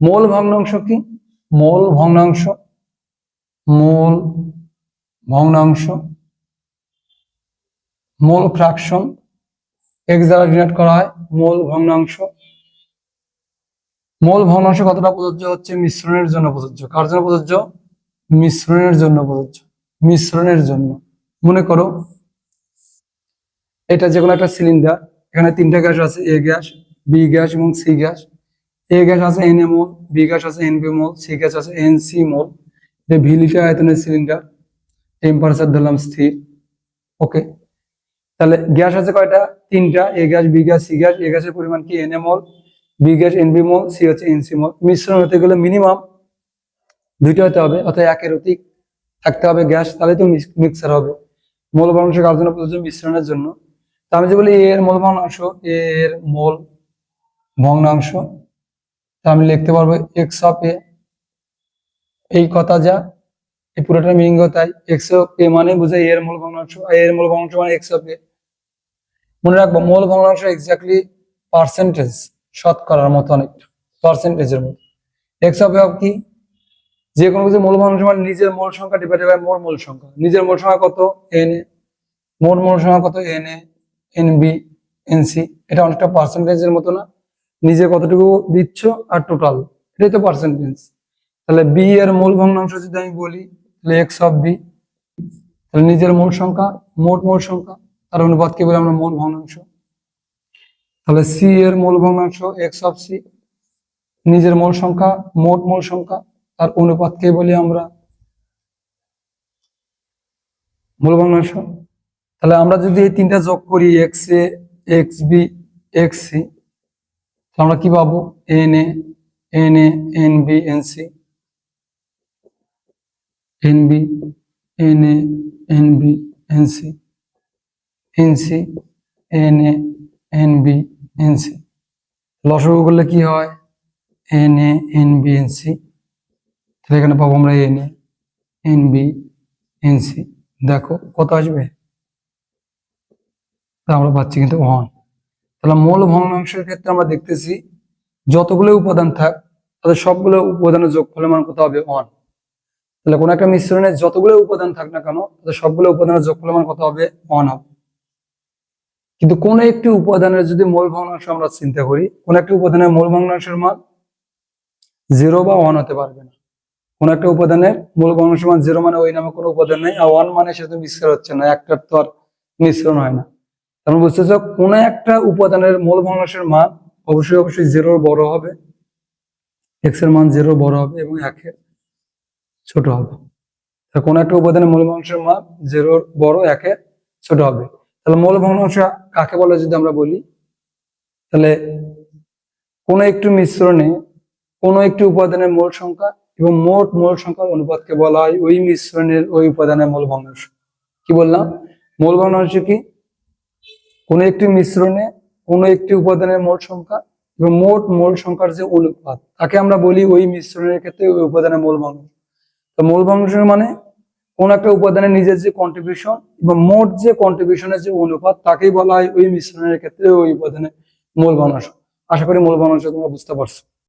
মোল ভগ্নাংশ কি? মোল ভগ্নাংশ মোল ভগ্নাংশ, মোল ফ্র্যাকশন এক্স দ্বারা ডিনোট করা হয়, মোল ভগ্নাংশ। মোল ভগ্নাংশ কতটা প্রযোজ্য হচ্ছে? মিশ্রণের জন্য প্রযোজ্য। কার জন্য প্রযোজ্য? মিশ্রণের জন্য প্রযোজ্য। মিশ্রণের জন্য। মনে করো, এটা যে কোনো একটা সিলিন্ডার এখানে তিনটা গ্যাস আছে এ গ্যাস বি গ্যাস এবং সি গ্যাস। এ গ্যাস আছে এন মোল বি গ্যাস আছে এন মোল সি গ্যাস আছে এন সি মোল এটা ভি লিটার আয়তনের সিলিন্ডার টেম্পারেচার দিলাম স্থির ওকে তাহলে গ্যাস আছে কয়টা? তিনটা A gas B gas C gas A গ্যাসের পরিমাণ কি? N mole B gas N B mole C হচ্ছে এন সি মোল মিশ্রণ হতে গেলে মিনিমাম দুইটা হতে হবে, অর্থাৎ একের অধিক থাকতে হবে গ্যাস তাহলে তো মিক্সার হবে। মূল ভগ্নাংশ কার জন্য প্রযোজ্য মিশ্রণের জন্য। তা আমি যে বলি এর মূল এ এর মোল ভগ্নাংশ আমি লিখতে পারব এক্স অফ এ এই কথা যা, এই পুরোটা মিনিং তাই। এক্স অফ এ মানে বোঝায় এর মূল ভগ্নাংশ এর মূল ভগ্নাংশ মানে এক্স অফ এ মনে রাখব মূল ভগ্নাংশ এক্স্যাক্টলি পার্সেন্টেজ শতকরার মতো অনেকটা পার্সেন্টেজের মতো। এক্স অফ এ কি? যে কোনো কিছু মূল ভগ্নাংশ মানে নিজের মূল সংখ্যা ডিভাইডেড বাই মোট মূল সংখ্যা। নিজের মূল সংখ্যা কত? এন এ মোট মূল সংখ্যা কত? N A N B N C এটা অনেকটা পার্সেন্টেজের মতো না। নিজে কতটুকু দিচ্ছ আর টোটাল এটাই তো পার্সেন্টেজ তাহলে বি এর মূল ভগ্নাংশ যদি আমি বলি, তাহলে এক্স অফ বি তাহলে নিজের মূল সংখ্যা, মোট মূল সংখ্যা, তার অনুপাতকে বলি আমরা মূল ভগ্নাংশ? তাহলে সি এর মূল ভগ্নাংশ এক্স অফ সি নিজের মূল সংখ্যা, মোট মূল সংখ্যা, তার অনুপাতকে বলি আমরা? মূল ভগ্নাংশ। তাহলে আমরা যদি এই তিনটা যোগ করি X A X B X C আমরা কি পাবো? N A N A N B N C N B N A N B N C N C N A N B N C লসগু করলে কি হয়? N A N B N C তাহলে এখানে পাবো আমরা N A N B N C দেখো, কত আসবে? তা আমরা পাচ্ছি কিন্তু ওয়ান তাহলে মূল ভগ্নাংশের ক্ষেত্রে আমরা দেখতেছি যতগুলো উপাদান থাক, তাদের সবগুলো উপাদানের যোগ যোগফলের মান কত হবে? ওয়ান তাহলে কোন একটা মিশ্রণে যতগুলো উপাদান থাক না কেন, তাদের সবগুলো উপাদানের যোগ যোগফলের মান কত হবে? ওয়ান হবে। কিন্তু কোন একটি উপাদানের যদি মূল ভগ্নাংশ আমরা চিন্তা করি, কোন একটি উপাদানের মূল ভগ্নাংশের মান জিরো বা ওয়ান হতে পারবে না। কোন একটা উপাদানের মূল ভগ্নাংশ মান জিরো মানে ওই নামে কোনো উপাদান নেই, আর ওয়ান মানে সেটা মিশ্র হচ্ছে না, একটার তো আর মিশ্রণ হয় না। তার মানে বুঝতেছ কোন একটা উপাদানের মূল ভগ্নাংশের মান অবশ্যই অবশ্যই জিরোর বড় হবে এক্সের মান জিরো বড় হবে এবং একের ছোট হবে। কোন একটা উপাদানের মূল ভগ্নাংশের মান জিরোর বড়, একের ছোট হবে। তাহলে মূল ভগ্নাংশ কাকে বলে যদি আমরা বলি? তাহলে কোন একটি মিশ্রণে কোন একটি উপাদানের মূল সংখ্যা এবং মোট মূল সংখ্যার অনুপাতকে বলা হয় ওই মিশ্রণের ওই উপাদানের মূল ভগ্নাংশ কি বললাম? মূল ভগ্নাংশ কি? কোন একটি মিশ্রণে, কোন একটি উপাদানের মোট সংখ্যা এবং মোট মোল সংখ্যার যে অনুপাত, তাকে আমরা বলি ওই মিশ্রণের ক্ষেত্রে ওই উপাদানের মূল ভগ্নাংশ তো মূল ভগ্নাংশ মানে কোন একটা উপাদানের নিজের যে কন্ট্রিবিউশন এবং মোট যে কন্ট্রিবিউশনের যে অনুপাত, তাকেই বলা হয় ওই মিশ্রণের ক্ষেত্রে ওই উপাদানের মূল ভগ্নাংশ আশা করি মূল ভগ্নাংশ তোমরা বুঝতে পারছ।